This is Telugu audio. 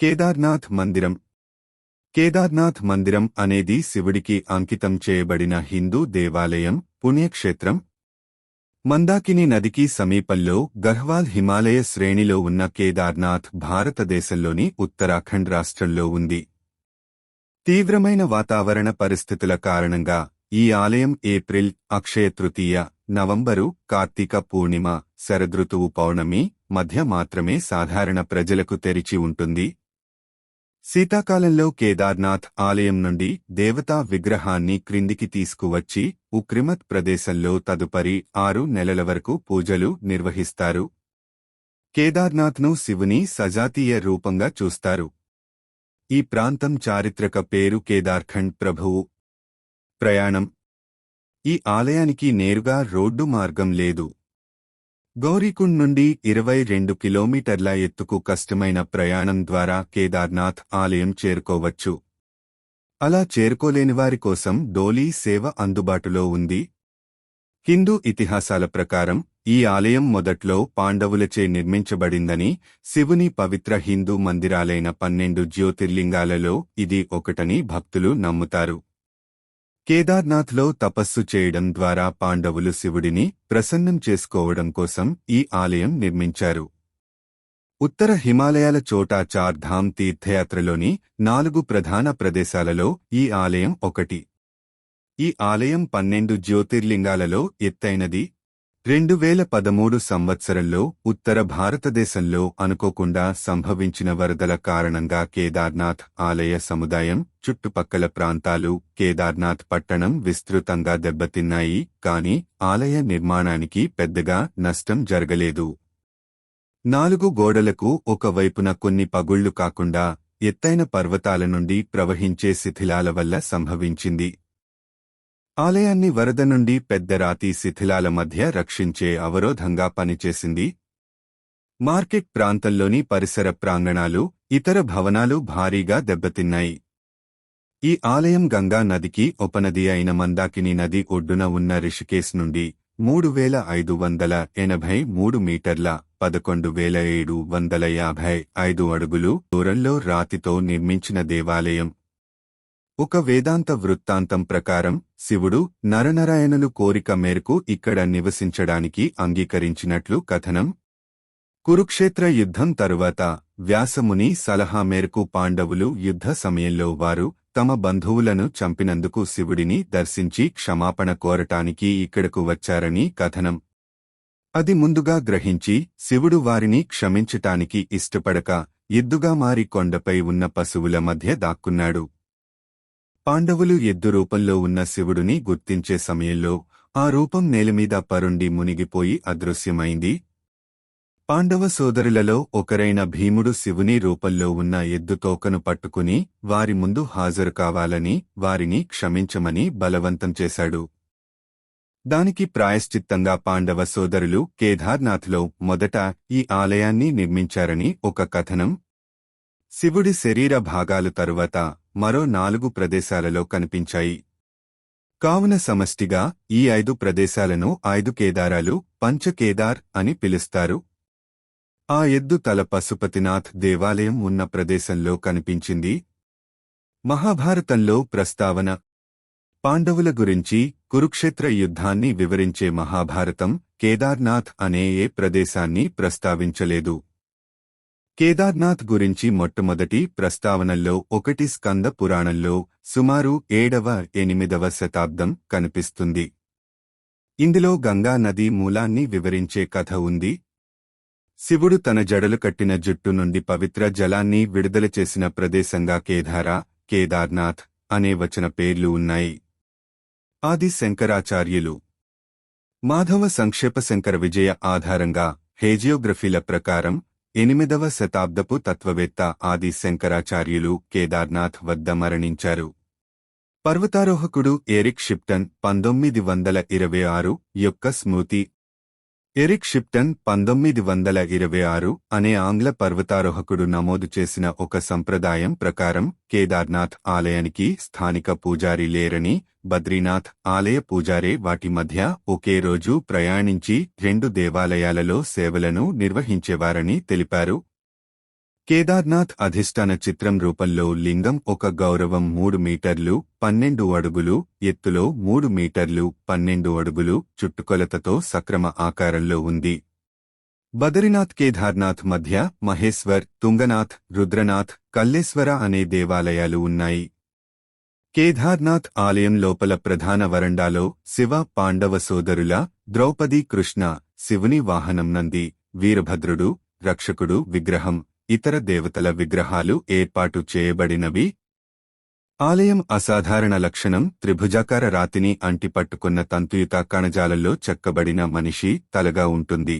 కేదార్నాథ్ మందిరం. కేదార్నాథ్ మందిరం అనేది శివుడికి అంకితం చేయబడిన హిందూ దేవాలయం పుణ్యక్షేత్రం. మందాకిని నదికి సమీపంలో గర్హ్వాల్ హిమాలయ శ్రేణిలో ఉన్న కేదార్నాథ్ భారతదేశంలోని ఉత్తరాఖండ్ రాష్ట్రంలో ఉంది. తీవ్రమైన వాతావరణ పరిస్థితుల కారణంగా ఈ ఆలయం ఏప్రిల్ అక్షయ తృతీయ నవంబరు కార్తీక పూర్ణిమ శరదృతువు పౌర్ణమి మధ్య మాత్రమే సాధారణ ప్రజలకు తెరిచి ఉంటుంది. శీతాకాలంలో కేదార్నాథ్ ఆలయం నుండి దేవతా విగ్రహాన్ని క్రిందికి తీసుకువచ్చి ఉక్రిమత్ ప్రదేశంలో తదుపరి ఆరు నెలల వరకు పూజలు నిర్వహిస్తారు. కేదార్నాథ్ను శివుని సజాతీయ రూపంగా చూస్తారు. ఈ ప్రాంతం చారిత్రక పేరు కేదార్ఖండ్ ప్రభువు. ప్రయాణం. ఈ ఆలయానికి నేరుగా రోడ్డు మార్గం లేదు. గౌరీకుండ్ నుండి ఇరవై రెండు కిలోమీటర్ల ఎత్తుకు కష్టమైన ప్రయాణం ద్వారా కేదార్నాథ్ ఆలయం చేరుకోవచ్చు. అలా చేరుకోలేని వారి కోసం డోలీ సేవ అందుబాటులో ఉంది. హిందూ ఇతిహాసాల ప్రకారం ఈ ఆలయం మొదట్లో పాండవులచే నిర్మించబడిందని శివుని పవిత్ర హిందూ మందిరాలైన పన్నెండు జ్యోతిర్లింగాలలో ఇది ఒకటని భక్తులు నమ్ముతారు. కేదార్నాథ్లో తపస్సు చేయడం ద్వారా పాండవులు శివుడిని ప్రసన్నం చేసుకోవడం కోసం ఈ ఆలయం నిర్మించారు. ఉత్తర హిమాలయాల చోటా చార్ధామ్ తీర్థయాత్రలోని నాలుగు ప్రధాన ప్రదేశాలలో ఈ ఆలయం ఒకటి. ఈ ఆలయం పన్నెండు జ్యోతిర్లింగాలలో ఎత్తైనది రెండు వేల పదమూడు సంవత్సరంలో ఉత్తర భారతదేశంలో అనుకోకుండా సంభవించిన వరదల కారణంగా కేదార్నాథ్ ఆలయ సముదాయం చుట్టుపక్కల ప్రాంతాలు కేదార్నాథ్ పట్టణం విస్తృతంగా దెబ్బతిన్నాయి కాని ఆలయ నిర్మాణానికి పెద్దగా నష్టం జరగలేదు. నాలుగు గోడలకు ఒకవైపున కొన్ని పగుళ్ళు కాకుండా ఎత్తైన పర్వతాల నుండి ప్రవహించే శిథిలాల వల్ల సంభవించింది. ఆలయాన్ని వరద నుండి పెద్ద రాతి శిథిలాల మధ్య రక్షించే అవరోధంగా పనిచేసింది. మార్కెట్ ప్రాంతంలోని పరిసర ప్రాంగణాలు ఇతర భవనాలు భారీగా దెబ్బతిన్నాయి. ఈ ఆలయం గంగా నదికి ఉపనది అయిన మందాకిని నది ఒడ్డున ఉన్న రిషికేశ్ నుండి మూడు వేల ఐదు వందల ఎనభై మూడు మీటర్ల పదకొండు వేల ఏడు వందల యాభై ఐదు అడుగులు దూరంలో రాతితో నిర్మించిన దేవాలయం. ఒక వేదాంత వృత్తాంతం ప్రకారం శివుడు నరనరాయణులు కోరిక మేరకు ఇక్కడ నివసించడానికి అంగీకరించినట్లు కథనం. కురుక్షేత్ర యుద్ధం తరువాత వ్యాసముని సలహా మేరకు పాండవులు యుద్ధ సమయంలో వారు తమ బంధువులను చంపినందుకు శివుడిని దర్శించి క్షమాపణ కోరటానికి ఇక్కడకు వచ్చారని కథనం. అది ముందుగా గ్రహించి శివుడు వారిని క్షమించటానికి ఇష్టపడక ఎద్దుగా మారి కొండపై ఉన్న పశువుల మధ్య దాక్కున్నాడు. పాండవులు ఎద్దు రూపంలో ఉన్న శివుడిని గుర్తించే సమయంలో ఆ రూపం నేలమీద పరుండి మునిగిపోయి అదృశ్యమైంది. పాండవ సోదరులలో ఒకరైన భీముడు శివుని రూపంలో ఉన్న ఎద్దు తోకను పట్టుకుని వారి ముందు హాజరు కావాలని వారిని క్షమించమని బలవంతం చేశాడు. దానికి ప్రాయశ్చిత్తంగా పాండవ సోదరులు కేదార్నాథ్లో మొదట ఈ ఆలయాన్ని నిర్మించారని ఒక కథనం శివుడి శరీర భాగాలు తరువాత మరో నాలుగు ప్రదేశాలలో కనిపించాయి. కావున సమష్టిగా ఈ ఐదు ప్రదేశాలను ఐదు కేదారాలు పంచకేదార్ అని పిలుస్తారు. ఆ ఎద్దు తల పశుపతినాథ్ దేవాలయం ఉన్న ప్రదేశంలో కనిపించింది. మహాభారతంలో ప్రస్తావన పాండవుల గురించి కురుక్షేత్ర యుద్ధాన్ని వివరించే మహాభారతం కేదార్నాథ్ అనే ఏ ప్రదేశాన్ని ప్రస్తావించలేదు. కేదార్నాథ్ గురించి మొట్టమొదటి ప్రస్తావనల్లో ఒకటి స్కంద పురాణంలో సుమారు ఏడవ ఎనిమిదవ శతాబ్దం కనిపిస్తుంది. ఇందులో గంగా నది మూలాన్ని వివరించే కథ ఉంది. శివుడు తన జడలు కట్టిన జుట్టు నుండి పవిత్ర జలాన్ని విడుదల చేసిన ప్రదేశంగా కేదారా కేదార్నాథ్ అనే వచన పేర్లు ఉన్నాయి. ఆది శంకరాచార్యులు. మాధవ సంక్షేప శంకర విజయ ఆధారంగా హేజియోగ్రఫీల ప్రకారం ఎనిమిదవ శతాబ్దపు తత్వవేత్త ఆది శంకరాచార్యులు కేదార్నాథ్ వద్ద మరణించారు. పర్వతారోహకుడు ఎరిక్ షిప్టన్ పంతొమ్మిది వందల ఇరవై ఆరు యొక్క స్మృతి ఎరిక్ షిప్టన్ పంతొమ్మిది వందల ఇరవై ఆరు అనే ఆంగ్ల పర్వతారోహకుడు నమోదు చేసిన ఒక సంప్రదాయం ప్రకారం కేదార్నాథ్ ఆలయానికి స్థానిక పూజారి లేరని బద్రీనాథ్ ఆలయ పూజారే వాటి మధ్య ఒకే రోజు ప్రయాణించి రెండు దేవాలయాలలో సేవలను నిర్వహించేవారని తెలిపారు. కేదార్నాథ్ అధిష్టాన చిత్రం రూపంలో లింగం ఒక గౌరవం మూడు మీటర్లు పన్నెండు అడుగులు ఎత్తులో మూడు మీటర్లు పన్నెండు అడుగులు చుట్టుకొలతతో సక్రమ ఆకారంలో ఉంది. బదరినాథ్ కేదార్నాథ్ మధ్య మహేశ్వర్ తుంగనాథ్ రుద్రనాథ్ కల్లేశ్వర అనే దేవాలయాలు ఉన్నాయి. కేదార్నాథ్ ఆలయం లోపల ప్రధాన వరండాలో శివ పాండవ సోదరుల ద్రౌపది కృష్ణ శివుని వాహనం నంది వీరభద్రుడు రక్షకుడు విగ్రహం. ఇతర దేవతల విగ్రహాలు ఏర్పాటు చేయబడినవి. ఆలయం అసాధారణ లక్షణం త్రిభుజాకార రాతిని అంటిపట్టుకున్న తంతుయుత కణజాలలో చెక్కబడిన మనిషి తలగా ఉంటుంది.